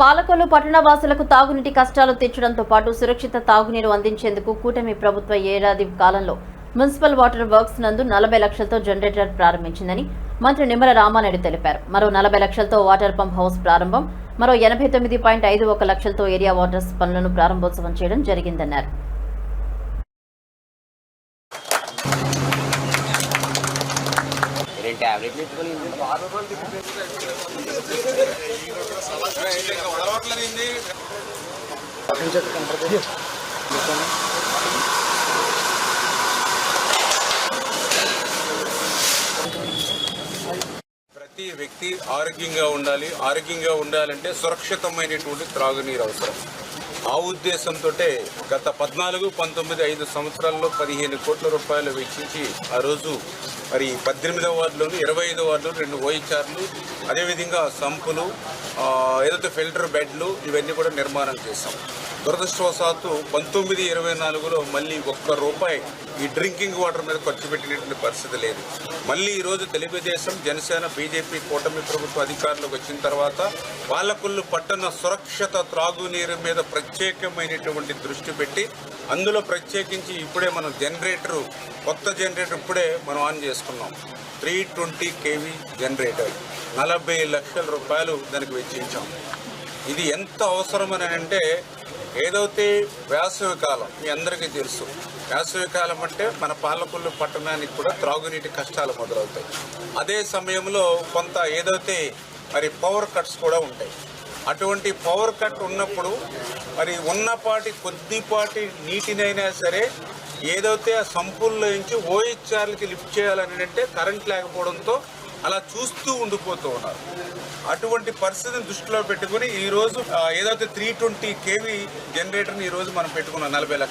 పాలకొల్లు పట్టణ వాసులకు తాగునీటి కష్టాలు తీర్చడంతో పాటు సురక్షిత తాగునీరు అందించేందుకు కూటమి ప్రభుత్వ ఏడాది కాలంలో మున్సిపల్ వాటర్ వర్క్స్ నందు నలభై లక్షలతో జనరేటర్ ప్రారంభించిందని మంత్రి నిమ్మల రామానాయుడు తెలిపారు. మరో నలభై లక్షలతో వాటర్ పంప్ హౌస్ ప్రారంభం మరో ఎనభై తొమ్మిది పాయింట్ ఐదు ఒక లక్షలతో ఏరియా వాటర్స్ పనులను ప్రారంభోత్సవం చేయడం జరిగిందన్నారు. నేను ట్యాబ్లెట్ ఎత్తుకొని ప్రతి వ్యక్తి ఆరోగ్యంగా ఉండాలి. ఆరోగ్యంగా ఉండాలంటే సురక్షితమైనటువంటి త్రాగునీరు అవసరం. ఆ ఉద్దేశంతో గత పద్నాలుగు పంతొమ్మిది ఐదు సంవత్సరాల్లో పదిహేను కోట్ల రూపాయలు వెచ్చించి ఆ రోజు మరి పద్దెనిమిదవ వార్డులోను ఇరవై ఐదో వార్డులో రెండు ఓయిచార్లు అదేవిధంగా సంపులు ఏదైతే ఫిల్టర్ బెడ్లు ఇవన్నీ కూడా నిర్మాణం చేశాం. దురదృష్టవశాత్తు పంతొమ్మిది ఇరవై నాలుగులో మళ్ళీ ఒక్క రూపాయి ఈ డ్రింకింగ్ వాటర్ మీద ఖర్చు పెట్టినటువంటి పరిస్థితి లేదు. మళ్ళీ ఈరోజు తెలుగుదేశం జనసేన బీజేపీ కూటమి ప్రభుత్వ అధికారులకు వచ్చిన తర్వాత పాలకొల్లు పట్టణ సురక్షిత త్రాగునీరు మీద ప్రత్యేకమైనటువంటి దృష్టి పెట్టి అందులో ప్రత్యేకించి ఇప్పుడే మనం జనరేటరు కొత్త జనరేటర్ ఇప్పుడే మనం ఆన్ చేసుకున్నాం. త్రీ ట్వంటీ కేవీ జనరేటర్ నలభై లక్షల రూపాయలు దానికి వెచ్చించాం. ఇది ఎంత అవసరమని అంటే ఏదైతే వేసవి కాలం మీ అందరికీ తెలుసు. వేసవి కాలం అంటే మన పాలకొల్లు పట్టణానికి కూడా త్రాగునీటి కష్టాలు మొదలవుతాయి. అదే సమయంలో కొంత ఏదైతే మరి పవర్ కట్స్ కూడా ఉంటాయి. అటువంటి పవర్ కట్ ఉన్నప్పుడు మరి ఉన్నపాటి కొద్దిపాటి నీటినైనా సరే ఏదైతే ఆ సంపుల్లో నుంచి ఓహెచ్ఆర్లకి లిఫ్ట్ చేయాలని అంటే కరెంట్ లేకపోవడంతో అలా చూస్తూ ఉండిపోతూ ఉన్నారు. అటువంటి పరిస్థితిని దృష్టిలో పెట్టుకుని ఈరోజు ఏదైతే త్రీ ట్వంటీ కేవీ జనరేటర్ని ఈరోజు మనం పెట్టుకున్నాం నలభై లక్షలు.